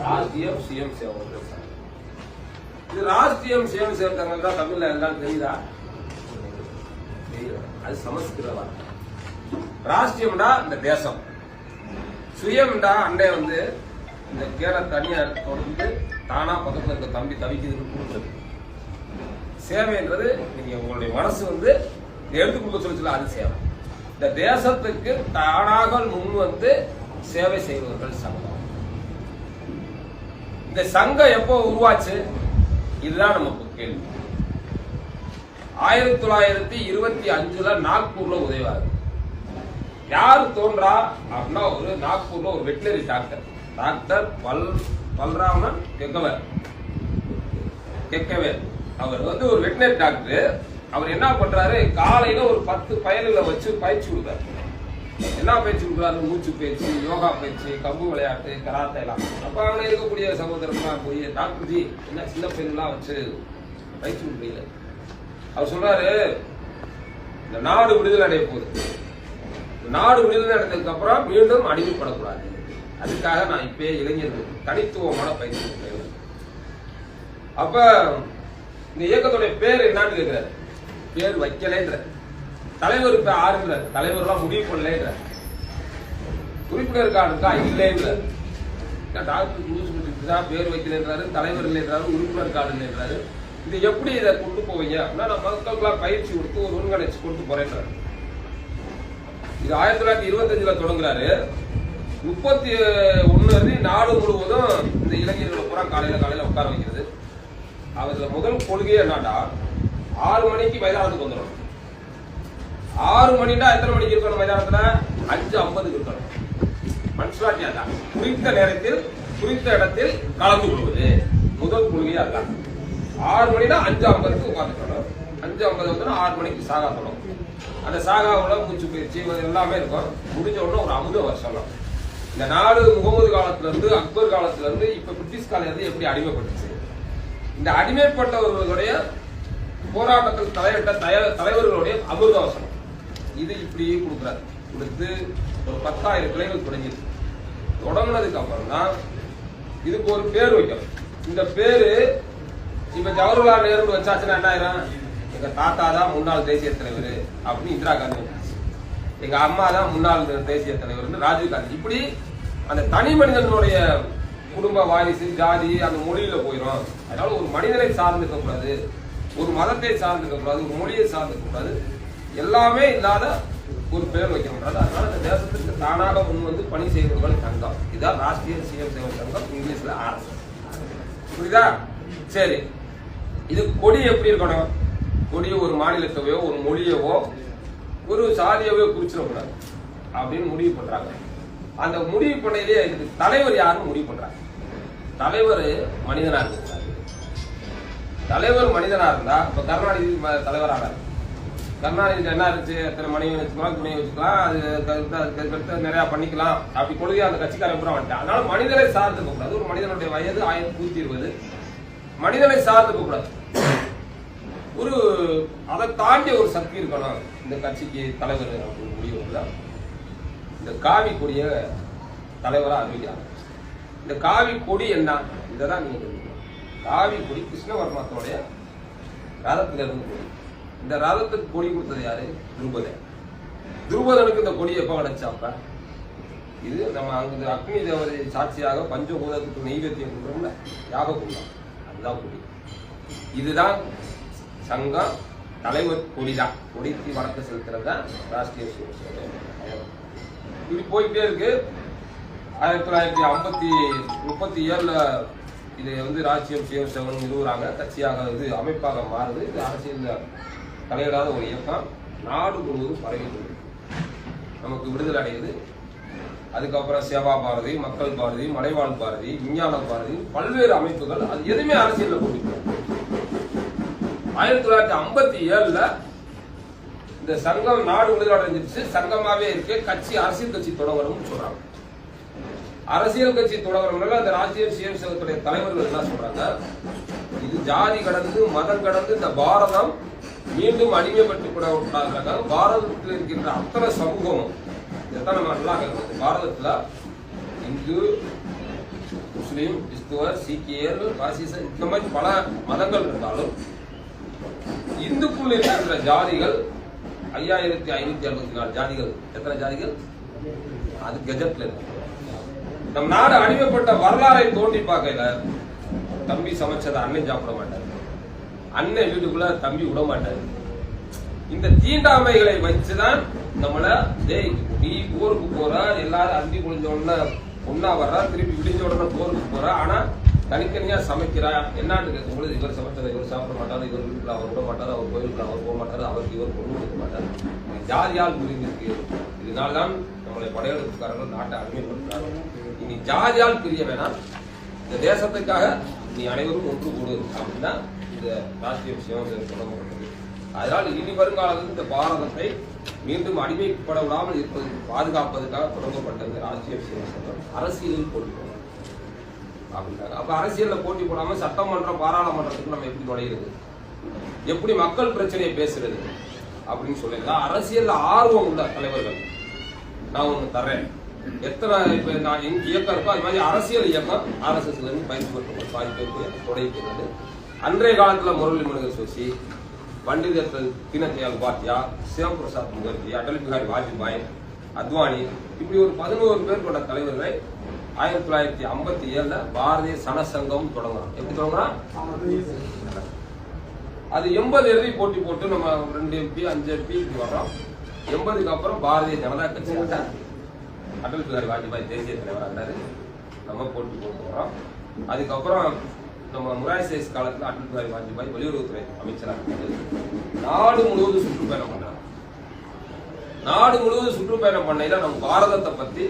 ராஷ்டிரியம் சுயம் சேவகர்கள் சங்கம் இது ராஷ்டிரியம் சுயம் சேவகர் தான் தமிழ்ல எல்லாம் தெரியுதா? அது சமஸ்கிருத வார்த்தை. ராஷ்டிரியம்டா இந்த தேசம். சுயம்டா அண்டே வந்து இந்த கேர தனியா தொடர்ந்து தானா பக்கத்துல இருக்க தம்பி தவிக்குதுன்னு கொடுத்தது சேவைன்றது நீங்க உங்களுடைய மனசு வந்து எடுத்து கொடுக்க சொல்லி அது சேவை. இந்த தேசத்துக்கு தானாக முன் வந்து சேவை செய்வர்கள் சங்கம் இந்த சங்கம் எப்போ உருவாச்சு? இதுதான் நமக்கு கேள்வி. ஆயிரத்தி தொள்ளாயிரத்தி இருபத்தி அஞ்சுல நாக்பூர்ல உதயவாரு யார் தோன்றா அப்படின்னா ஒரு நாக்பூர்ல ஒரு வெட்டினரி டாக்டர். டாக்டர் பல் பல்ராமன் கெக்கவர் கெக்கவர் அவர் வந்து ஒரு வெட்டினரி டாக்டர். அவர் என்ன பண்றாரு? காலையில ஒரு பத்து பயல்களை வச்சு பயிற்சி கொடுத்தாரு. என்ன பயிற்சி கொடுக்குறாரு மூச்சு பயிற்சி யோகா பயிற்சி கம்பு விளையாட்டு கராத்தே எல்லாம். அப்ப அங்க இருக்கக்கூடிய சகோதரர்லாம் போய் டாக்டர் ஜி என்ன சின்ன பையன்லாம் வச்சு பயிற்சி கொடுக்குறீங்க அவர் சொல்றாரு இந்த நாடு விடுதலை அடைய போகுது. நாடு விடுதலை அடைந்ததுக்கு அப்புறம் மீண்டும் அடிமைப்படக்கூடாது. அதுக்காக நான் இப்பயே இளைஞர்கள் தனித்துவமான பயிற்சி கொடுக்கிறேன் அப்ப இந்த இயக்கத்துடைய பேர் என்னன்னு கேட்கிறாரு பேர் வைக்கலைன்ற தலைவர் இப்ப ஆறுன்ற தலைவர்லாம் முடிவு பண்ணலைன்ற உறுப்பினர் கார்டு இருக்கா இல்லைன்ற டாக்டர் பேர் வைக்கலைன்றாரு தலைவர் இல்லைன்றாரு உறுப்பினர் கார்டு இல்லைன்றாரு இது எப்படி இதை கொண்டு போவீங்க? அப்படின்னா நான் மக்களுக்கெல்லாம் பயிற்சி கொடுத்து ஒரு ஒருங்கிணைச்சு கொடுத்து போறேன்றாரு இது ஆயிரத்தி தொள்ளாயிரத்தி இருபத்தஞ்சுல தொடங்குறாரு. முப்பத்தி ஒன்னு நாடு முழுவதும் இந்த இளைஞர்களை பூரா காலையில காலையில உட்கார வைக்கிறது. அதுல முதல் கொள்கையே என்னடா ஆறு மணிக்கு மைதானத்துக்கு வந்துடும் ஆறு மணினா எத்தனை மணிக்கு இருக்கணும் மைதானத்துல? அஞ்சு ஐம்பதுக்கு இருக்கணும். மனுஷாட்டியா தான் குறித்த நேரத்தில் குறித்த இடத்தில் கலந்து கொள்வது. முதல் கொள்கையா அதான் ஆறு மணினா அஞ்சு ஐம்பதுக்கு உட்காந்துக்கணும் அஞ்சு ஐம்பது வந்து ஆறு மணிக்கு சாகா தொடங்கும் அந்த சாகாவுல மூச்சு பயிற்சி இது எல்லாமே இருக்கும். முடிஞ்ச உடனே ஒரு அமுத வருஷம் இந்த நாடு முகமது காலத்துல இருந்து அக்பர் காலத்துல இருந்து இப்ப பிரிட்டிஷ் காலம் இருந்து எப்படி அடிமைப்பட்டுச்சு? இந்த அடிமைப்பட்டவர்களுடைய போராட்டத்தில் தலையிட்ட தலைவர்களுடைய அமிர்த வசனம் இது இப்படியே கொடுக்குறாரு. கொடுத்து ஒரு பத்தாயிரம் கிளைகள் தொடங்கிருக்கு தொடங்கினதுக்கு அப்புறம் தான் இதுக்கு ஒரு பேர் வைக்கணும். இந்த பேரு இப்ப ஜவஹர்லால் நேரு வச்சாச்சுன்னா என்ன ஆயிரும்? எங்க தாத்தா தான் முன்னாள் தேசிய தலைவர் அப்படின்னு இந்திரா காந்தி எங்க அம்மா தான் முன்னாள் தேசிய தலைவர் ராஜீவ் காந்தி. இப்படி அந்த தனி மனிதனுடைய குடும்ப வாரிசு ஜாதி அந்த மொழியில போயிடும் அதனால ஒரு மனிதனை சார்ந்துக்க கூடாது ஒரு மதத்தை சார்ந்துக்க கூடாது ஒரு மொழியை சார்ந்துக்க கூடாது எல்லாமே இல்லாத ஒரு பேர் வைக்கணுன்றது அதனால இந்த தேசத்திற்கு தானாக முன் வந்து பணி செய்வர்கள் சங்கம். இதான் ராஷ்டிரிய சிஎம் சேவை சங்கம் இங்கிலீஷ்ல ஆர்எஸ் புரியுதா? சரி. இது கொடி எப்படி இருக்கணும்? கொடி ஒரு மாநிலத்தவையோ ஒரு மொழியவோ ஒரு சாதியவோ குறிச்சிடக்கூடாது அப்படின்னு முடிவு பண்றாங்க. அந்த முடிவு பண்ணதே இதுக்கு தலைவர் யாருன்னு முடிவு பண்றாங்க. தலைவர் மனிதனா இருக்கிறாரு தலைவர் மனிதனா இருந்தா இப்ப கருணாநிதி தலைவராக கருணாநிதி என்ன இருந்துச்சு? எத்தனை மனைவி வச்சுக்கலாம் துணையை வச்சுக்கலாம் அது கருத்து- நிறையா நிறைய பண்ணிக்கலாம். அப்படி கொள்கையா அந்த கட்சிக்காரன் பூரா வந்துட்டான். அதனால மனிதனை சார்ந்து கூடாது ஒரு மனிதனுடைய வயது ஆயிரத்தி நூத்தி இருபது. மனிதனை சார்ந்து கூடாது ஒரு அதை தாண்டி ஒரு சக்தி இருக்கணும். இந்த கட்சிக்கு தலைவர் அப்படின்னு முடிவு இந்த காவி கொடிய தலைவராக அறிவிக்கிறாங்க. இந்த காவி கொடி என்ன? இதை தான் நீங்க காவி கொடி கிருஷ்ணவர்மத்தோடைய ரதத்துல இருந்து கொடி இந்த ரதத்துக்கு கொடி கொடுத்தது யாரு? துருபதன். துருபதனுக்கு இந்த கொடி எப்ப கிடைச்சாப்ப இது நம்ம அங்க அக்னி தேவதை சாட்சியாக பஞ்சபூதத்துக்கு நெய்வேத்தியம் கொடுக்குறோம்ல யாக குண்டம் அதுதான் கொடி. இதுதான் சங்கம் தலைவர் கொடிதான். கொடிக்கு வடக்கு செலுத்துறது தான் ராஷ்டிரிய இது இப்படி போயிட்டே இருக்கு. ஆயிரத்தி தொள்ளாயிரத்தி ஐம்பத்தி முப்பத்தி ஏழுல இதை வந்து ராஜ்யம் சிவசேவன் நிறுவுறாங்க. கட்சியாக இது அமைப்பாக மாறுது. இது அரசியல் தலையிடாத ஒரு இயக்கம் நாடு முழுவதும் பரவிட்டு நமக்கு விடுதலை அடையுது. அதுக்கப்புறம் சேவா பாரதி மக்கள் பாரதி மலைவாழ் பாரதி விஞ்ஞான பாரதி பல்வேறு அமைப்புகள் அது எதுவுமே அரசியல்ல போட்டு ஆயிரத்தி தொள்ளாயிரத்தி ஐம்பத்தி ஏழுல இந்த சங்கம் நாடு விடுதலை அடைஞ்சிருச்சு. சங்கமாவே இருக்கு கட்சி அரசியல் கட்சி தொடங்கணும்னு சொல்றாங்க. அரசியல் கட்சி தொடங்குறவங்க அந்த ராஜ்ய சுயம் சங்கத்துடைய தலைவர்கள் என்ன சொல்றாங்க? இது ஜாதி கடந்து மதம் கடந்து இந்த பாரதம் மீண்டும் அடிமைப்பட்டு கூட விட்டாங்க பாரதத்தில் இருக்கின்ற அத்தனை சமூகம் இதைத்தான் நம்ம நல்லா கேட்கணும் பாரதத்துல இந்து முஸ்லீம் கிறிஸ்துவர் சீக்கியர் பாசிச இந்த மாதிரி பல மதங்கள் இருந்தாலும் இந்துக்குள் இருக்கின்ற ஜாதிகள் ஐயாயிரத்தி ஐநூத்தி அறுபத்தி நாலு ஜாதிகள். எத்தனை ஜாதிகள்? அது கெஜட்ல இருக்கு. நம் நாடு அடிமைப்பட்ட வரலாறை தோண்டி பார்க்கல. தம்பி சமைச்சதை அண்ணன் சாப்பிட மாட்டார். அண்ணன் வீட்டுக்குள்ள தம்பி விட மாட்டாரு. இந்த தீண்டாமைகளை வச்சுதான் நம்மள டேய் நீ ஊருக்கு போற எல்லாரும் அந்தி குளிஞ்ச உடனே ஒன்னா வர்றா திருப்பி விடிஞ்ச உடனே போருக்கு போறா ஆனா தனித்தனியா சமைக்கிறா என்னான்னு கேட்கும்போது இவர் சமைச்சதை இவர் சாப்பிட மாட்டாரு இவர் வீட்டுல அவர் விட மாட்டாரு அவர் கோயிலுக்கு அவர் போக மாட்டாரு அவருக்கு இவர் பொண்ணு கொடுக்க மாட்டாரு? இது ஜாதியால் புரிந்திருக்கு? இதனால்தான் நம்மளை படையெடுப்புக்காரர்கள் நாட்டை அடிமைப்படுத்துறாங்க. இனி ஜாதியால் பிரிய வேணாம்? இந்த தேசத்துக்காக நீ அனைவரும் ஒன்று கூடு அப்படின்னா இந்த ராஷ்டிரிய விஷயம் தொடங்கப்பட்டது அதனால் இனி வருங்காலத்தில் இந்த பாரதத்தை மீண்டும் அடிமைப்பட விடாமல் இருப்பதற்கு பாதுகாப்பதற்காக தொடங்கப்பட்டது ராஷ்டிரிய விஷயம் அரசியலில் போட்டி போடணும் அப்படின்றாங்க அப்ப அரசியலில் போட்டி போடாம சட்டமன்றம் பாராளுமன்றத்துக்கு நம்ம எப்படி நுழையிறது? எப்படி மக்கள் பிரச்சனையை பேசுறது? அப்படின்னு சொல்லியிருந்தா அரசியல் ஆர்வம் உள்ள தலைவர்கள் நான் ஒண்ணு தர்றேன். எத்தனை இப்ப நான் எங்க இயக்கம் இருக்கோ அது மாதிரி அரசியல் இயக்கம் ஆர்எஸ்எஸ்ல இருந்து பயிற்சி பெற்று பாதி பேருக்கு அன்றைய காலத்தில் முரளி மனிதர் சோசி பண்டிதர் தீனதயாள் உபாத்யா சிவபிரசாத் முகர்ஜி அடல் பிஹாரி வாஜ்பாய் அத்வானி இப்படி ஒரு பதினோரு பேர் கொண்ட தலைவர்களை ஆயிரத்தி தொள்ளாயிரத்தி ஐம்பத்தி ஏழுல பாரதிய சனசங்கம் தொடங்குறோம் எப்படி தொடங்குறோம் அது எண்பது எழுதி போட்டி போட்டு நம்ம ரெண்டு எம்பி அஞ்சு எம்பி இப்படி வர்றோம். எண்பதுக்கு அப்புறம் பாரதிய ஜனதா கட்சி அடல் பிஹாரி வாஜ்பாய் தேசிய தலைவராக நம்ம போட்டி போட்டு வரோம் அதுக்கப்புறம் நம்ம முராய்சேஸ் காலத்துல அடல் பிகாரி வாஜ்பாய் வெளியுறவுத்துறை அமைச்சராக இருந்தது. நாடு முழுவதும் சுற்றுப்பயணம் பண்றாங்க. நாடு முழுவதும் சுற்றுப்பயணம் பண்ணையில நம்ம பாரதத்தை பத்தி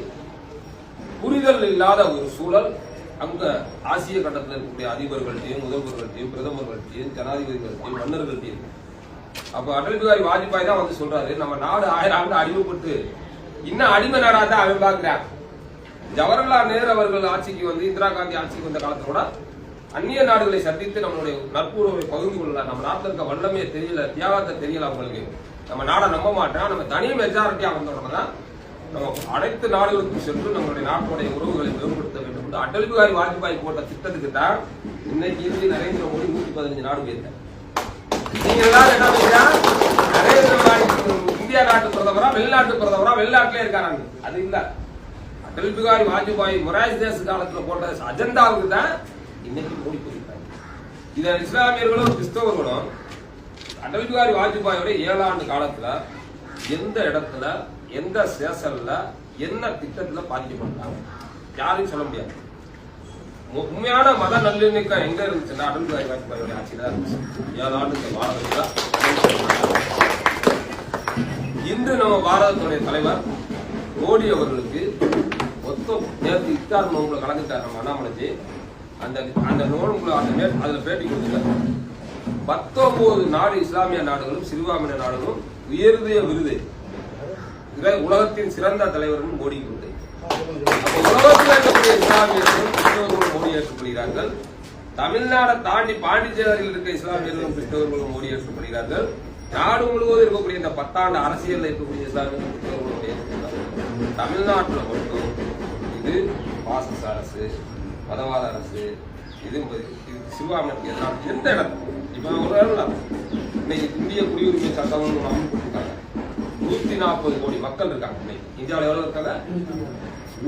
புரிதல் இல்லாத ஒரு சூழல். அங்க ஆசிய கண்டத்தில் இருக்கக்கூடிய அதிபர்கள்ட்டையும் முதல்வர்கள்ட்டையும் பிரதமர்கள்ட்டையும் ஜனாதிபதிகள்ட்டையும் மன்னர்கள்ட்டையும் அப்ப அடல் பிகாரி வாஜ்பாய் தான் வந்து சொல்றாரு நம்ம நாடு ஆயிரம் ஆண்டு அடிமைப்பட்டு இன்னும் அடிமை நாடா தான் அவன் பாக்குறான் ஜவஹர்லால் நேரு அவர்கள் ஆட்சிக்கு வந்து இந்திரா காந்தி ஆட்சிக்கு வந்த காலத்துல கூட அந்நிய நாடுகளை சந்தித்து நம்மளுடைய நட்புறவை பகிர்ந்து கொள்ளலாம். நம்ம நாட்டில் இருக்க வல்லமையை தெரியல தியாகத்தை தெரியல அவங்களுக்கு. நம்ம நாடை நம்ப மாட்டோம் நம்ம தனி மெஜாரிட்டியா வந்தோம்னா தான் நம்ம அனைத்து நாடுகளுக்கும் சென்று நம்மளுடைய நாட்டுடைய உறவுகளை மேம்படுத்த வேண்டும். என்று அடல் பிகாரி வாஜ்பாய் போட்ட திட்டத்துக்கு தான் இன்னைக்கு இறுதி நரேந்திர மோடி நூத்தி பதினஞ்சு நாடு போயிருக்காரு நீங்க எல்லாரும் என்ன பண்றீங்க? நரேந்திர மோடி இந்தியா நாட்டு பிரதமரா வெளிநாட்டு பிரதமரா வெளிநாட்டிலே இருக்காங்க அது இல்ல. அடல் பிகாரி வாஜ்பாய் மொராஜ் தேச காலத்துல போட்ட அஜெண்டாவுக்கு தான் இன்னைக்கு மூடி போயிருக்காங்க இதை இஸ்லாமியர்களும் கிறிஸ்தவர்களும் அடல் பிகாரி வாஜ்பாயோட ஏழாண்டு காலத்துல எந்த இடத்துல எந்த சேசல்ல என்ன திட்டத்துல பாதிக்கப்பட்டாங்க? யாரையும் சொல்ல முடியாது. உண்மையான மத நல்லிணக்கம் எங்க இருந்துச்சுன்னா அடல் பிகாரி வாஜ்பாயோட ஆட்சி தான் இருந்துச்சு. ஏழு ஆண்டு பாரதத்துல இன்று நம்ம பாரதத்துடைய தலைவர் மோடி அவர்களுக்கு மொத்தம் நேற்று இத்தார் நோன்புல கலந்துட்டார் நம்ம அண்ணாமலைஜி அந்த அந்த நோன்புல அந்த மேல் அதுல பேட்டி கொடுத்துட்டார். பத்தொன்பது நாடு இஸ்லாமிய நாடுகளும் சிறுபான்மையின நாடுகளும் உயர்திய விருது இதை உலகத்தின் சிறந்த தலைவர்கள் மோடி கொடுத்து உலகத்தில் இருக்கக்கூடிய இஸ்லாமியர்களும் கிறிஸ்தவர்களும் மோடி ஏற்றுக்கொள்கிறார்கள் தமிழ்நாடை தாண்டி பாண்டிச்சேரியில் இருக்க இஸ்லாமியர்களும் கிறிஸ்தவர்களும் மோடி ஏற்றுக்கொள்கிறார்கள் நாடு முழுவதும் இருக்கக்கூடிய இந்த பத்தாண்டு அரசியலில் இருக்கக்கூடிய இஸ்லாமியர்களும் கிறிஸ்தவர்களும் தமிழ்நாட்டில் மட்டும் இது பாசிச அரசு. மதவாத அரசு இது இது சிறுபான்மைக்கு எதிரான எந்த இடத்துல? இப்ப ஒரு இடத்துல இன்னைக்கு இந்திய குடியுரிமை சட்டம் ஒன்று நூத்தி நாற்பது கோடி மக்கள் இருக்காங்க இன்னைக்கு. இந்தியாவில் எவ்வளவு இருக்காங்க?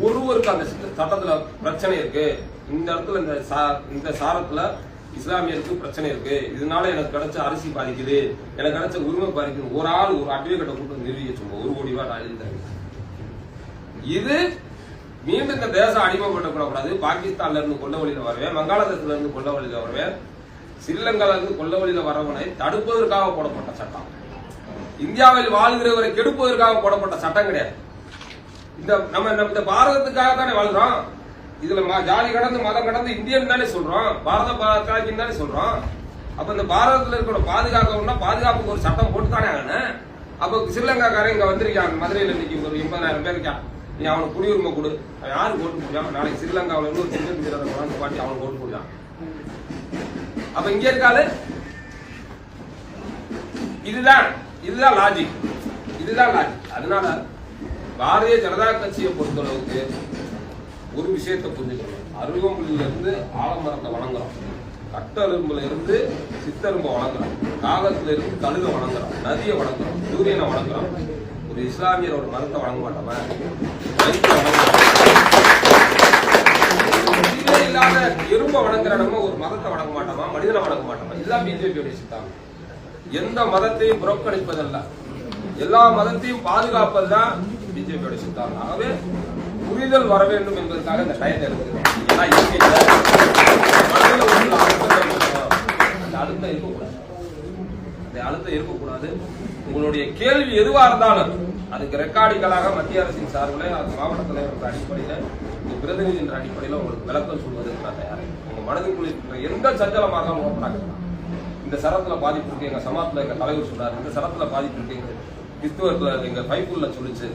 ஒருவருக்கு அந்த சித்த- சட்டத்துல பிரச்சனை இருக்கு. இந்த இடத்துல இந்த சா- இந்த சாரத்துல இஸ்லாமியருக்கு பிரச்சனை இருக்கு. இதனால எனக்கு கிடைச்ச அரிசி பாதிக்குது. எனக்கு கிடைச்ச உரிமை பாதிக்குது ஒரு ஆள் ஒரு அட்வொகேட்டை கூட்டு நிறுவி சொல்லுவோம் ஒரு கோடி ரூபாய் நான் இது மீண்டும் இந்த தேசம் அடிமைப்பட்டுக்கூடாது பாகிஸ்தான்ல இருந்து கொள்ள வழியில வருவேன். வங்காளதேசத்துல இருந்து கொள்ள வழியில வருவேன். ஸ்ரீலங்கால இருந்து கொள்ள வழியில வரவனை தடுப்பதற்காக போடப்பட்ட சட்டம். இந்தியாவில் வாழ்கிறவரை கெடுப்பதற்காக போடப்பட்ட சட்டம் கிடையாது. இந்த நம்ம நம்ம இந்த பாரதத்துக்காக தானே வாழ்றோம். இதுல ஜாதி கடந்து மதம் கடந்து இந்தியன் தானே சொல்றோம். பாரத பாதுகாக்கின்னு தானே சொல்றோம். அப்ப இந்த பாரதத்துல இருக்கிற பாதுகாக்கணும்னா பாதுகாப்புக்கு ஒரு சட்டம் போட்டு தானே ஆகணும். அப்ப ஸ்ரீலங்காக்காரன் இங்க வந்திருக்கான். மதுரையில இன்னைக்கு ஒரு எண்பதாயிரம் பேர் இருக்கான். நீ அவனுக்கு குடியுரிமை கொடு. அவன் யாருக்கு ஓட்டு போடுறான் நாளைக்கு ஸ்ரீலங்காவில் இருந்து ஒரு சின்ன வீரரை பாட்டி அவனுக்கு ஓட்டு போடுறான் அப்ப இங்க இருக்காது இதுதான் இதுதான் லாஜிக் இதுதான் லாஜிக் அதனால பாரதிய ஜனதா கட்சியை பொறுத்தளவுக்கு ஒரு விஷயத்தை புரிஞ்சுக்கணும். அருகம்புல்ல இருந்து ஆலமரத்தை வணங்குறோம். கட்டெலும்புல இருந்து சித்தெலும்பை வணங்குறோம். காகத்துல இருந்து கழுதை வணங்குறோம். நதியை வணங்குறோம். சூரியனை வணங்குறோம். ஒரு இஸ்லாமியர் ஒரு மரத்தை வணங்க மாட்டோமா? இல்லாத எறும்பை வணங்குற நம்ம ஒரு மதத்தை வணங்க மாட்டோமா? மனிதனை வணங்க மாட்டோமா? இதுதான் பிஜேபியோட சித்தாந்தம் எந்த மதத்தையும் புறக்கணிப்பதல்ல. எல்லா மதத்தையும் பாதுகாப்பதுதான் பிஜேபியோட சித்தாந்தம் ஆகவே புரிதல் வர வேண்டும் என்பதற்காக இந்த டயத்தை இருக்குது ஏன்னா மனதில் உள்ள அழுத்தத்தை அந்த அழுத்தம் இருக்கக்கூடாது. அந்த அழுத்தம் இருக்கக்கூடாது. உங்களுடைய கேள்வி எதுவாக இருந்தாலும் அதுக்கு ரெக்கார்டுகளாக மத்திய அரசின் சார்பில் அது மாவட்ட தலைவர்கள் அடிப்படையில் இந்த பிரதிநிதி என்ற அடிப்படையில் உங்களுக்கு விளக்கம் சொல்வதற்கு நான் தயார் உங்கள் மனதுக்குள் இருக்கிற எந்த சஞ்சலமாக இருந்தாலும் இந்த சரத்தில் பாதிப்பு இருக்கு எங்கள் சமாத்துல எங்கள் தலைவர் சொன்னார் இந்த சரத்தில் பாதிப்பு இருக்கு எங்கள் கிறிஸ்துவத்துல எங்கள் பைப்புள்ள சொல்லுச்சு.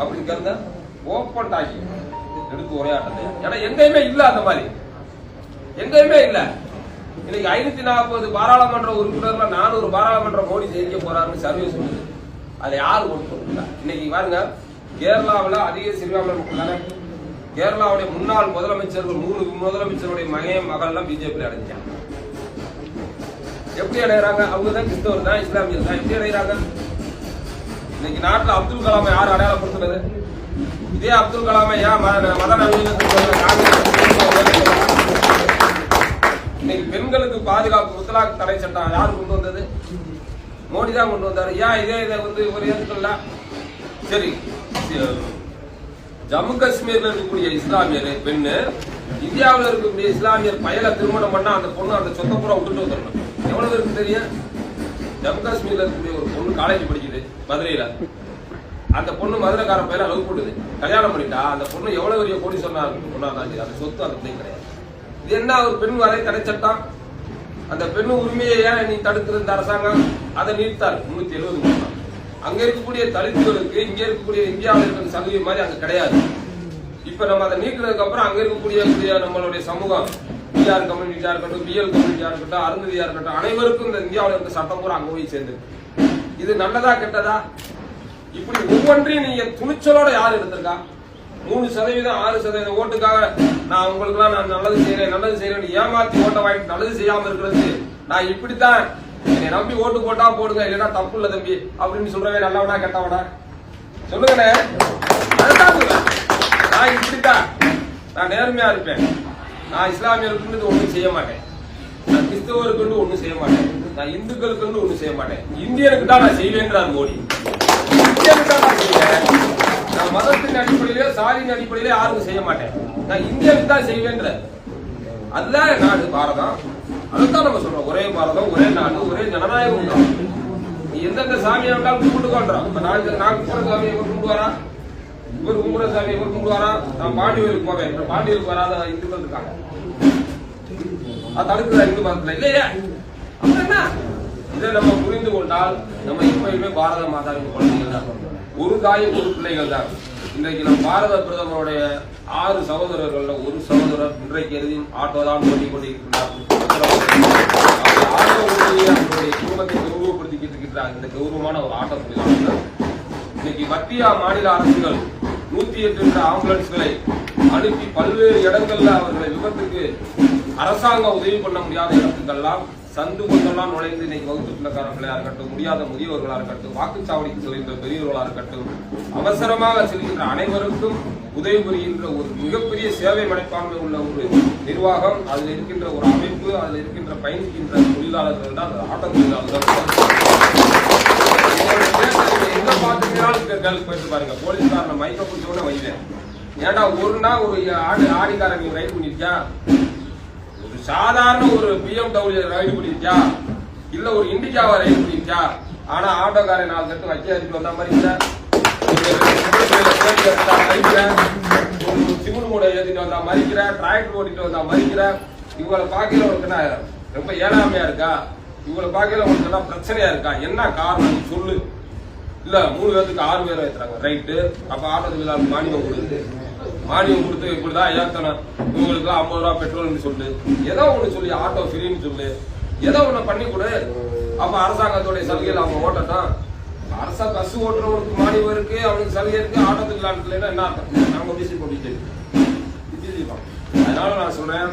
அப்படிங்கிறத ஓப்பன் ஆகி எடுத்து உரையாட்டத்தை ஏன்னா எங்கேயுமே இல்லை அந்த மாதிரி. எங்கேயுமே இல்லை. இன்னைக்கு ஐநூத்தி நாற்பது பாராளுமன்ற உறுப்பினர்ல நானூறு பாராளுமன்ற மோடி ஜெயிக்க போறாருன்னு சர்வே சொல்லுது. அதை யார் ஓட்டு போட்டுருந்தா இன்னைக்கு பாருங்க கேரளாவில் அதிக சிறுபான்மை மக்கள் தானே? கேரளாவுடைய முன்னாள் முதலமைச்சர்கள் மூணு முதலமைச்சருடைய மகன் மகள்லாம் பிஜேபி அடைஞ்சாங்க எப்படி அடைகிறாங்க? அவங்க தான் கிறிஸ்தவர் தான் இஸ்லாமியர் தான். எப்படி அடைகிறாங்க? இன்னைக்கு நாட்டில் அப்துல் கலாமை யார் அடையாளப்படுத்துறது இதே அப்துல் கலாமை ஏன் மத மத இன்னைக்கு பெண்களுக்கு பாதுகாப்பு முத்தலாக் தடை சட்டம் யார் கொண்டு வந்தது? மோடி தான் கொண்டு வந்தாரு. ஏன் இதே இதை வந்து ஒரு ஏற்றுக்கல சரி. ஜம்மு காஷ்மீர்ல இருக்கக்கூடிய இஸ்லாமியர் பெண்ணு இந்தியாவில் இருக்கக்கூடிய இஸ்லாமியர் பயல திருமணம் பண்ணா அந்த பொண்ணு அந்த சொந்த பூரா விட்டுட்டு வந்துடணும். எவ்வளவு பேருக்கு தெரியும்? ஜம்மு காஷ்மீர்ல இருக்கக்கூடிய ஒரு பொண்ணு காலேஜ் படிக்குது மதுரையில. அந்த பொண்ணு மதுரைக்கார பையல லவ் பண்ணுது. கல்யாணம் பண்ணிட்டா அந்த பொண்ணு எவ்வளவு பெரிய கோடி சொன்னார்னு பொண்ணா தான் அந்த சொத்து அந்த பிள்ளை கிடையாது. இது என்ன ஒரு பெண் வரை கிடைச்சட்டான் அந்த பெண் உரிமையை ஏன் நீ தடுத்திருந்த அரசாங்கம்? அதை நீர்த்தார் முன்னூத்தி எழுபது அங்க இருக்கக்கூடிய தலித்துகளுக்கு இங்க இருக்கக்கூடிய இந்தியாவில் இருக்கிற சலுகை மாதிரி அங்க கிடையாது. இப்ப நம்ம அதை நீக்கிறதுக்கு அப்புறம் அங்க இருக்கக்கூடிய நம்மளுடைய சமூகம்? பிஆர் கம்யூனிட்டியா இருக்கட்டும் பிஎல் கம்யூனிட்டியா இருக்கட்டும் அருந்ததியா இருக்கட்டும் அனைவருக்கும் இந்த இந்தியாவில் இருக்க சட்டம் பூரா அங்க போய் சேர்ந்து இது நல்லதா கெட்டதா? இப்படி ஒவ்வொன்றையும் நீங்க துணிச்சலோட யார் எடுத்திருக்கா? மூணு சதவீதம் ஆறு சதவீதம் ஓட்டுக்காக நான் உங்களுக்குலாம் நான் நல்லது செய்யறேன் நல்லது செய்யறேன் ஏமாத்தி ஓட்ட வாங்கிட்டு நல்லது செய்யாம இருக்கிறது நான் இப்படித்தான் என்னை நம்பி ஓட்டு போட்டா போடுங்க இல்லைன்னா தப்பு இல்ல தம்பி அப்படின்னு சொல்றவே நல்லவனா கெட்டவனா? சொல்லுங்கண்ணே. நான் இப்படித்தான். நான் நேர்மையா இருப்பேன். நான் இஸ்லாமியர்களுக்கு ஒன்றும் செய்ய மாட்டேன். நான் கிறிஸ்தவருக்கு ஒன்றும் செய்ய மாட்டேன். நான் இந்துக்களுக்கு ஒன்றும் செய்ய மாட்டேன். இந்தியனுக்கு தான் நான் செய்வேன்றார் மோடி. இந்தியனுக்கு தான் நான் செய்வேன். மதத்தின் அடிப்படையிலோ சாதியின் அடிப்படையிலோ யாருக்கும் செய்ய மாட்டேன். நான் இந்தியாவுக்கு தான் செய்வேன்ற. அதுதான் நாடு பாரதம். அதுதான் நம்ம சொல்றோம். ஒரே பாரதம் ஒரே நாடு ஒரே ஜனநாயகம் தான் நீ எந்தெந்த சாமியை வேண்டாலும் கும்பிட்டுக்கோன்றோம் இப்ப நாளைக்கு நான் கும்பிட சாமியை இவர் கும்பிடுவாரா இவர் கும்பிட சாமி இவர் கும்பிடுவாரா நான் பாண்டியூருக்கு போவேன். இப்ப பாண்டியூருக்கு வராத இந்துக்கள் இருக்காங்க. அது தடுக்குதா இந்து மதத்துல? இல்லையா. அப்புறம் என்ன? இதை நம்ம புரிந்து கொண்டால் நம்ம எப்பயுமே பாரத மாதாவின் குழந்தைகள் தான். ஒரு தாய் ஒரு பிள்ளைகள் தான். இன்றைக்கு நம் பாரத பிரதமருடைய ஆறு சகோதரர்கள்ல ஒரு சகோதரர் இன்றைக்கு எதையும் ஆட்டோ தான் ஓட்டி கொண்டிருக்கிறார் ஆட்டோ அவருடைய குடும்பத்தை கௌரவப்படுத்திக்கிட்டு இருக்கிறார் இந்த கௌரவமான ஒரு ஆட்டோ தொழிலாளர் இன்னைக்கு மத்திய மாநில அரசுகள் நூத்தி எட்டு ஆம்புலன்ஸ்களை அனுப்பி பல்வேறு இடங்கள்ல அவர்களை விபத்துக்கு அரசாங்கம் உதவி பண்ண முடியாத இடத்துக்கெல்லாம் சந்து கொண்டெல்லாம் நுழைந்து இன்னைக்கு வகுப்பு பிள்ளைக்காரர்களாக இருக்கட்டும் முடியாத முதியவர்களாக இருக்கட்டும் வாக்குச்சாவடிக்கு செல்கின்ற பெரியவர்களாக இருக்கட்டும் அவசரமாக செல்கின்ற அனைவருக்கும் உதவி புரிகின்ற ஒரு மிகப்பெரிய சேவை மனப்பான்மை உள்ள ஒரு நிர்வாகம் அதில் இருக்கின்ற ஒரு அமைப்பு அதில் இருக்கின்ற பயணிக்கின்ற தொழிலாளர்கள் தான் அது ஆட்ட தொழிலாளர்கள் எங்க பாத்துக்கிறாலும் போயிட்டு பாருங்க. போலீஸ்காரன் மைக்க பிடிச்ச உடனே ஏன்னா ஒரு நாள் ஒரு ஆடி ஆடிக்காரன் ரைட் பண்ணிருக்கியா? சாதாரண ஒரு பிஎம்டபிள்யூ ரைடு பண்ணிருக்கியா இல்ல ஒரு இண்டிகாவை ரைடு பண்ணிருக்கியா ஆனா ஆட்டோக்காரன் நாலு தட்டு வைக்க அடிச்சு வந்த மாதிரி இல்ல. சிமுடு மூட ஏத்திட்டு வந்தா மறிக்கிற டிராக்டர் ஓட்டிட்டு வந்தா மறிக்கிற இவங்களை பார்க்கல உனக்கு ரொம்ப ஏழாமையா இருக்கா? இவங்களை பார்க்கல உனக்கு எல்லாம் பிரச்சனையா இருக்கா? என்ன காரணம்? சொல்லு. இல்ல மூணு பேருக்கு ஆறு பேர் ஏத்துறாங்க. ரைட்டு அப்ப ஆட்டோ தொழிலாளர் மானியம் கொடுத்து மானியம் கொடுத்து இப்படிதான் ஏத்தனை இவங்களுக்கு ஐம்பது ரூபா பெட்ரோல்னு சொல்லு ஏதோ ஒண்ணு சொல்லி ஆட்டோ ஃப்ரீன்னு சொல்லு ஏதோ ஒண்ணு பண்ணி கொடு. அப்ப அரசாங்கத்துடைய சலுகையில் அவங்க ஓட்டட்டும் அரசா பஸ் ஓட்டுறவனுக்கு மானியம் இருக்கு அவனுக்கு சலுகை இருக்கு ஆட்டோ தொழிலாளர்கள் என்ன அர்த்தம்? நாங்க பிசி போட்டு அதனால நான் சொல்றேன்